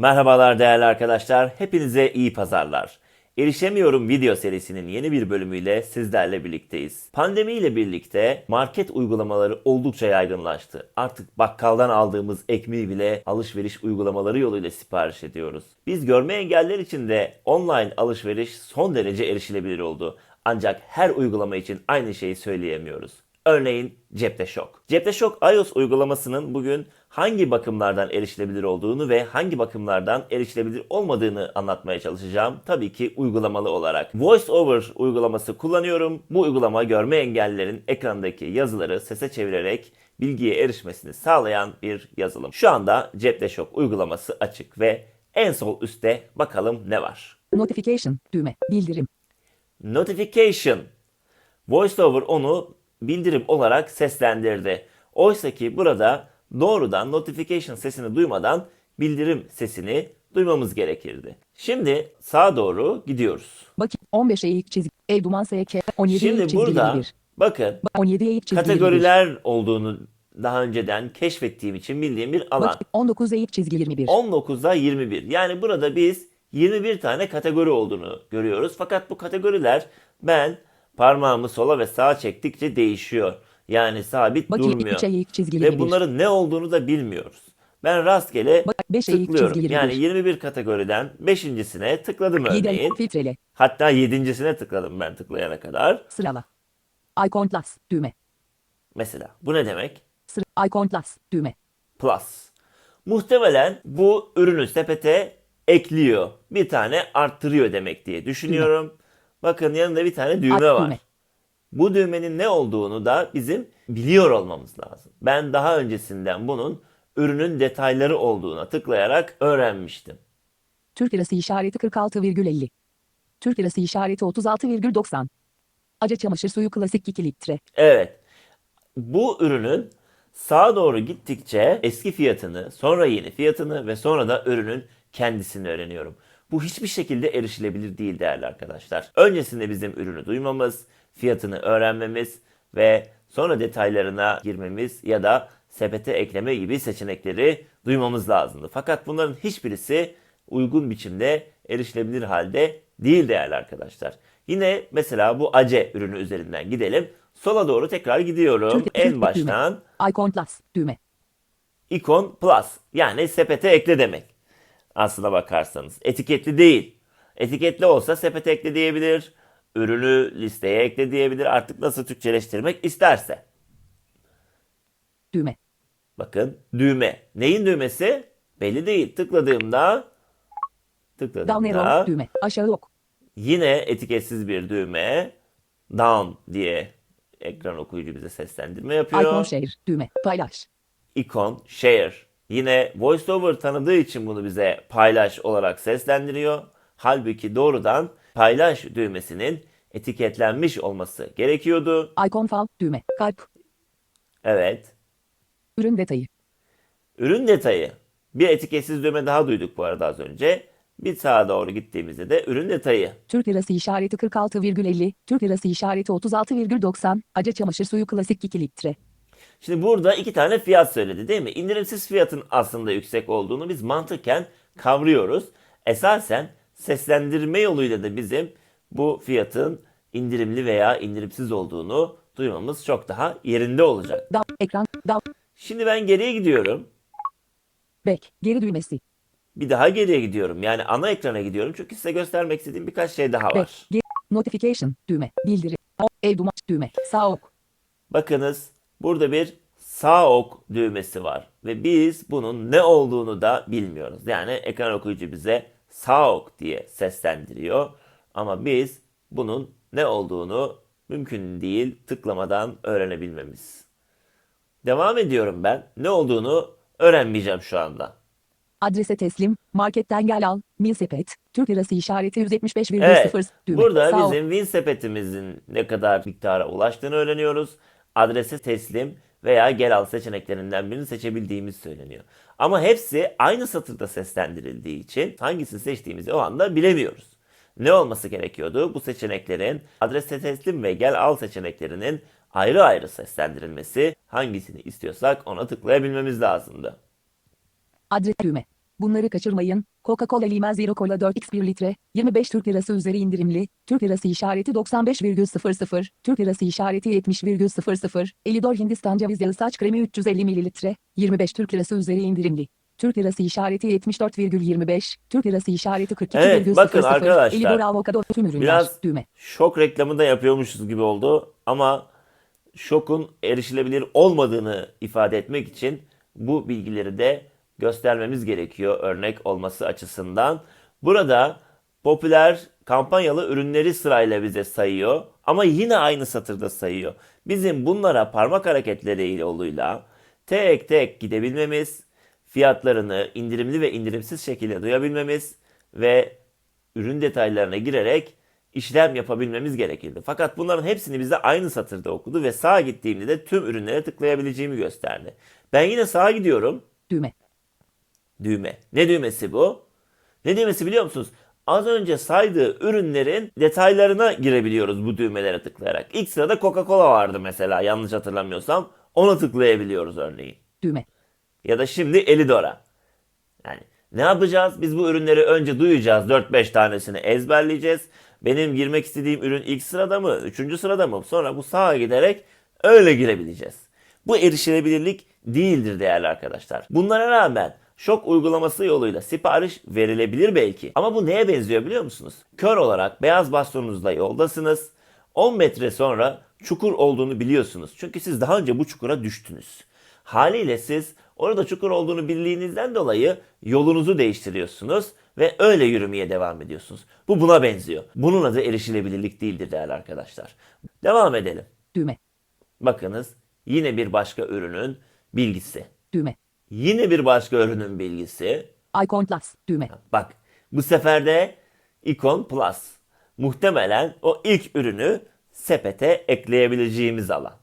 Merhabalar değerli arkadaşlar. Hepinize iyi pazarlar. Erişemiyorum video serisinin yeni bir bölümüyle sizlerle birlikteyiz. Pandemi ile birlikte market uygulamaları oldukça yaygınlaştı. Artık bakkaldan aldığımız ekmeği bile alışveriş uygulamaları yoluyla sipariş ediyoruz. Biz görme engeller için de online alışveriş son derece erişilebilir oldu. Ancak her uygulama için aynı şeyi söyleyemiyoruz. Örneğin Cepte Şok. Cepte Şok iOS uygulamasının bugün hangi bakımlardan erişilebilir olduğunu ve hangi bakımlardan erişilebilir olmadığını anlatmaya çalışacağım. Tabii ki uygulamalı olarak. VoiceOver uygulaması kullanıyorum. Bu uygulama görme engellilerin ekrandaki yazıları sese çevirerek bilgiye erişmesini sağlayan bir yazılım. Şu anda Cepte Şok uygulaması açık ve en sol üstte bakalım ne var. Notification düğme bildirim Notification. VoiceOver onu bildirim olarak seslendirdi. Oysa ki burada doğrudan notification sesini duymadan bildirim sesini duymamız gerekirdi. Şimdi sağa doğru gidiyoruz. bakın 15 eğik çizgi ev duman SK 17 Şimdi eğik burada 21 bakın 17 eğik çizgi 21 kategoriler olduğunu daha önceden keşfettiğim için bildiğim bir alan. bakın 19 eğik çizgi 21 19'da 21. Yani burada biz 21 tane kategori olduğunu görüyoruz. Fakat bu kategoriler ben parmağımı sola ve sağa çektikçe değişiyor. Yani sabit bakın durmuyor. 3 eğik çizgi Ve 21 bunların ne olduğunu da bilmiyoruz. Ben rastgele Bak 5 eğik tıklıyorum. çizgi 21 Yani 21 kategoriden 5.sine tıkladım 7 örneğin. filtrele Hatta 7.sine tıkladım ben tıklayana kadar. sırala Icon plus düğme Mesela bu ne demek? sıra Icon plus düğme Plus. Muhtemelen bu ürünü sepete ekliyor. Bir tane arttırıyor demek diye düşünüyorum. Bakın yanında bir tane düğme Art var. düğme. Bu düğmenin ne olduğunu da bizim biliyor olmamız lazım. Ben daha öncesinden bunun ürünün detayları olduğuna tıklayarak öğrenmiştim. Türk lirası işareti 46,50 Türk lirası işareti 36,90 Aca çamaşır suyu klasik 2 litre Evet. Bu ürünün sağa doğru gittikçe eski fiyatını, sonra yeni fiyatını ve sonra da ürünün kendisini öğreniyorum. Bu hiçbir şekilde erişilebilir değil değerli arkadaşlar. Öncesinde bizim ürünü duymamız, fiyatını öğrenmemiz ve sonra detaylarına girmemiz ya da sepete ekleme gibi seçenekleri duymamız lazımdı. Fakat bunların hiçbirisi uygun biçimde erişilebilir halde değil değerli arkadaşlar. Yine mesela bu ACE ürünü üzerinden gidelim. Sola doğru tekrar gidiyorum. Türkiye- En baştan Icon plus düğme ikon plus yani sepete ekle demek. Aslına bakarsanız etiketli değil. Etiketli olsa sepete ekle diyebilir. Ürünü listeye ekle diyebilir. Artık nasıl Türkçeleştirmek isterse. düğme Bakın düğme. Neyin düğmesi? Belli değil. Tıkladığımda down tıkladığımda arrow düğme aşağı ok yine etiketsiz bir düğme down diye ekran okuyucu bize seslendirme yapıyor. Icon share düğme paylaş Icon share. Yine VoiceOver tanıdığı için bunu bize paylaş olarak seslendiriyor. Halbuki doğrudan paylaş düğmesinin etiketlenmiş olması gerekiyordu. Icon fal düğme kalp Evet. ürün detayı Ürün detayı. Bir etiketsiz düğme daha duyduk bu arada az önce. Bir sağa doğru gittiğimizde de ürün detayı. Türk lirası işareti 46,50, Türk lirası işareti 36,90, Aca çamaşır suyu klasik 2 litre. Şimdi burada iki tane fiyat söyledi değil mi? İndirimsiz fiyatın aslında yüksek olduğunu biz mantıken kavruyoruz. Esasen seslendirme yoluyla da bizim bu fiyatın indirimli veya indirimsiz olduğunu duymamız çok daha yerinde olacak. Down, ekran, down, Şimdi ben geriye gidiyorum. back, geri düğmesi, Bir daha geriye gidiyorum. Yani ana ekrana gidiyorum. Çünkü size göstermek istediğim birkaç şey daha back, var. geri, notification, düğme, bildirim, o, ev duman, düğme, sağ ok, Bakınız burada bir sağ ok düğmesi var ve biz bunun ne olduğunu da bilmiyoruz. Yani ekran okuyucu bize sağ ok diye seslendiriyor ama biz bunun ne olduğunu mümkün değil tıklamadan öğrenebilmemiz. Devam ediyorum ben. Ne olduğunu öğrenmeyeceğim şu anda. adrese teslim, marketten gel al, mil sepet, Türk lirası işareti 175,0 Evet. düğme, Burada sağ bizim win sepetimizin ne kadar miktara ulaştığını öğreniyoruz. Adrese teslim veya gel al seçeneklerinden birini seçebildiğimiz söyleniyor. Ama hepsi aynı satırda seslendirildiği için hangisini seçtiğimizi o anda bilemiyoruz. Ne olması gerekiyordu? Bu seçeneklerin adrese teslim ve gel al seçeneklerinin ayrı ayrı seslendirilmesi, hangisini istiyorsak ona tıklayabilmemiz lazımdı. adres düğme, Bunları kaçırmayın. Coca-Cola Limen Zero Cola 4x 1 litre, 25 Türk Lirası üzeri indirimli, Türk Lirası işareti 95,00, Türk Lirası işareti 70,00, Elidor Hindistan ceviz yağı saç kremi 350 mililitre, 25 Türk Lirası üzeri indirimli. Türk Lirası işareti 74,25, Türk Lirası işareti 42,00, Evet, bakın arkadaşlar, Elidor avokado tüm ürünler, biraz- düğme. Şok reklamı da yapıyormuşuz gibi oldu ama şokun erişilebilir olmadığını ifade etmek için bu bilgileri de göstermemiz gerekiyor örnek olması açısından. Burada popüler kampanyalı ürünleri sırayla bize sayıyor ama yine aynı satırda sayıyor. Bizim bunlara parmak hareketleri yoluyla tek tek gidebilmemiz, fiyatlarını indirimli ve indirimsiz şekilde duyabilmemiz ve ürün detaylarına girerek işlem yapabilmemiz gerekirdi. Fakat bunların hepsini bize aynı satırda okudu ve sağa gittiğimde de tüm ürünlere tıklayabileceğimi gösterdi. Ben yine sağa gidiyorum. Düğme. Düğme. Ne düğmesi bu? Ne düğmesi biliyor musunuz? Az önce saydığı ürünlerin detaylarına girebiliyoruz bu düğmelere tıklayarak. İlk sırada Coca-Cola vardı mesela yanlış hatırlamıyorsam. Ona tıklayabiliyoruz örneğin. Düğme. Ya da şimdi Elidor'a. Yani ne yapacağız? Biz bu ürünleri önce duyacağız. 4-5 tanesini ezberleyeceğiz. Benim girmek istediğim ürün ilk sırada mı? Üçüncü sırada mı? Sonra bu sağa giderek öyle girebileceğiz. Bu erişilebilirlik değildir değerli arkadaşlar. Bunlara rağmen şok uygulaması yoluyla sipariş verilebilir belki. Ama bu neye benziyor biliyor musunuz? Kör olarak beyaz bastonunuzla yoldasınız. 10 metre sonra çukur olduğunu biliyorsunuz. Çünkü siz daha önce bu çukura düştünüz. Haliyle siz orada çukur olduğunu bildiğinizden dolayı yolunuzu değiştiriyorsunuz ve öyle yürümeye devam ediyorsunuz. Bu buna benziyor. Bunun adı erişilebilirlik değildir değerli arkadaşlar. Devam edelim. Düğme. Bakınız yine bir başka ürünün bilgisi. Düğme. Yine bir başka ürünün bilgisi. Icon Plus. Düğme. Bak bu sefer de Icon Plus. Muhtemelen o ilk ürünü sepete ekleyebileceğimiz alan.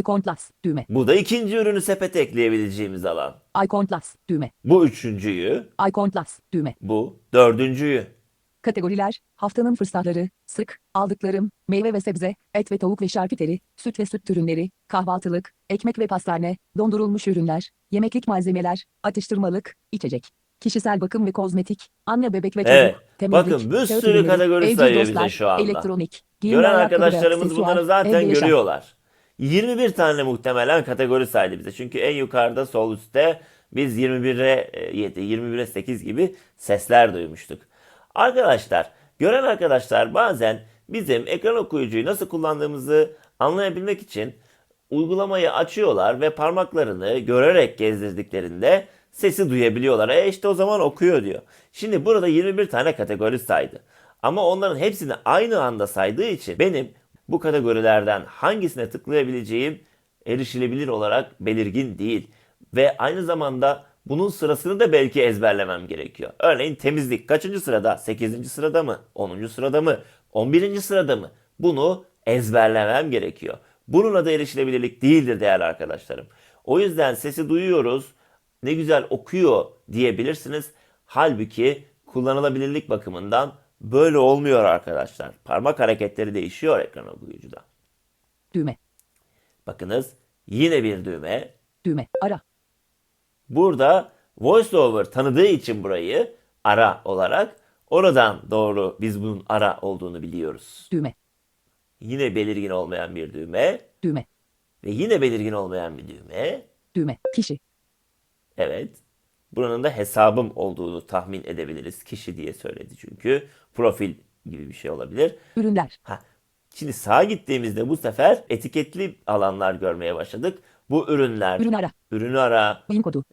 Icon Plus. Düğme. Bu da ikinci ürünü sepete ekleyebileceğimiz alan. Icon Plus. Düğme. Bu üçüncüyü, Icon Plus. Düğme. bu dördüncüyü. Kategoriler, haftanın fırsatları, sık, aldıklarım, meyve ve sebze, et ve tavuk ve şarküteri, süt ve süt ürünleri, kahvaltılık, ekmek ve pastane, dondurulmuş ürünler, yemeklik malzemeler, atıştırmalık, içecek, kişisel bakım ve kozmetik, anne bebek ve çocuk, Evet, temizlik, bakın bir sürü ürünleri, kategori sayıyor bize şu anda. Elektronik, Gören arkadaşlarımız aksesuar, bunları zaten görüyorlar. 21 tane muhtemelen kategori saydı bize. Çünkü en yukarıda sol üstte biz 21'e 7, 21'e 8 gibi sesler duymuştuk. Arkadaşlar, gören arkadaşlar bazen bizim ekran okuyucuyu nasıl kullandığımızı anlayabilmek için uygulamayı açıyorlar ve parmaklarını görerek gezdirdiklerinde sesi duyabiliyorlar. E işte o zaman okuyor diyor. Şimdi burada 21 tane kategori saydı. Ama onların hepsini aynı anda saydığı için benim bu kategorilerden hangisine tıklayabileceğim erişilebilir olarak belirgin değil. Ve aynı zamanda bunun sırasını da belki ezberlemem gerekiyor. Örneğin temizlik kaçıncı sırada? 8. sırada mı? 10. sırada mı? 11. sırada mı? Bunu ezberlemem gerekiyor. Bunun adı erişilebilirlik değildir değerli arkadaşlarım. O yüzden sesi duyuyoruz, ne güzel okuyor diyebilirsiniz. Halbuki kullanılabilirlik bakımından böyle olmuyor arkadaşlar. Parmak hareketleri değişiyor ekran okuyucuda. Düğme. Bakınız yine bir düğme. Düğme. Ara. Burada VoiceOver tanıdığı için burayı ara olarak oradan doğru biz bunun ara olduğunu biliyoruz. Düğme. Yine belirgin olmayan bir düğme Düğme. ve yine belirgin olmayan bir düğme. Düğme. Kişi. Evet. Buranın da hesabım olduğunu tahmin edebiliriz. Kişi diye söyledi çünkü. Profil gibi bir şey olabilir. Ürünler. Ha. Şimdi sağa gittiğimizde bu sefer etiketli alanlar görmeye başladık. Bu ürünler, Ürün ara. ürünü ara Oyun kodu.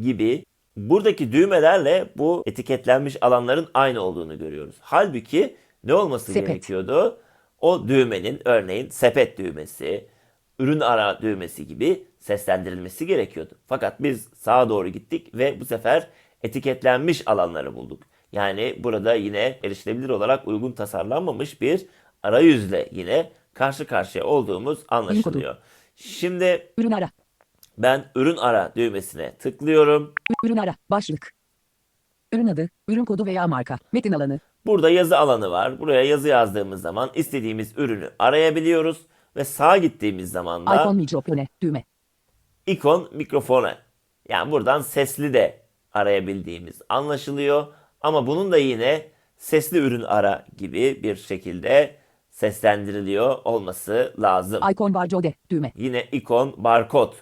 gibi buradaki düğmelerle bu etiketlenmiş alanların aynı olduğunu görüyoruz. Halbuki ne olması Sepet. gerekiyordu? O düğmenin örneğin sepet düğmesi, ürün ara düğmesi gibi seslendirilmesi gerekiyordu. Fakat biz sağa doğru gittik ve bu sefer etiketlenmiş alanları bulduk. Yani burada yine erişilebilir olarak uygun tasarlanmamış bir arayüzle yine karşı karşıya olduğumuz anlaşılıyor. Şimdi Ürün ara. ben ürün ara düğmesine tıklıyorum. Ürün ara. Başlık. Ürün adı, ürün kodu veya marka. Metin alanı. Burada yazı alanı var. Buraya yazı yazdığımız zaman istediğimiz ürünü arayabiliyoruz ve sağa gittiğimiz zaman da Icon mikrofone. Düğme. ikon mikrofona. Yani buradan sesli de arayabildiğimiz anlaşılıyor. Ama bunun da yine sesli ürün ara gibi bir şekilde seslendiriliyor olması lazım. Icon var Jode. Düğme. Yine ikon, barkod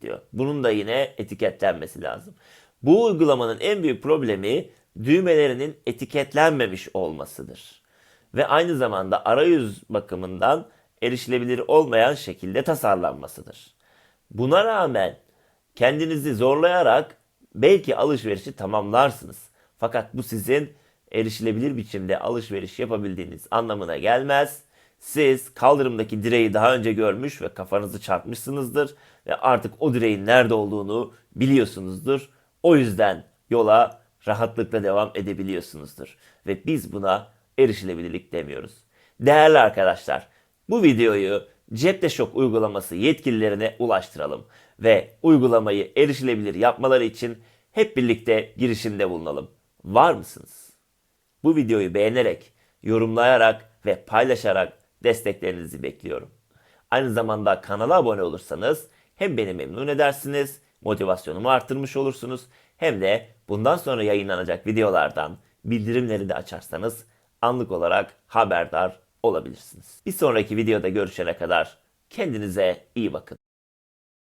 diyor. Bunun da yine etiketlenmesi lazım. Bu uygulamanın en büyük problemi düğmelerinin etiketlenmemiş olmasıdır. Ve aynı zamanda arayüz bakımından erişilebilir olmayan şekilde tasarlanmasıdır. Buna rağmen kendinizi zorlayarak belki alışverişi tamamlarsınız. Fakat bu sizin erişilebilir biçimde alışveriş yapabildiğiniz anlamına gelmez. Siz kaldırımdaki direği daha önce görmüş ve kafanızı çarpmışsınızdır ve artık o direğin nerede olduğunu biliyorsunuzdur. O yüzden yola rahatlıkla devam edebiliyorsunuzdur. Ve biz buna erişilebilirlik demiyoruz. Değerli arkadaşlar, bu videoyu Cepte Şok uygulaması yetkililerine ulaştıralım ve uygulamayı erişilebilir yapmaları için hep birlikte girişimde bulunalım. Var mısınız? Bu videoyu beğenerek, yorumlayarak ve paylaşarak desteklerinizi bekliyorum. Aynı zamanda kanala abone olursanız hem beni memnun edersiniz, motivasyonumu arttırmış olursunuz hem de bundan sonra yayınlanacak videolardan bildirimleri de açarsanız anlık olarak haberdar olabilirsiniz. Bir sonraki videoda görüşene kadar kendinize iyi bakın.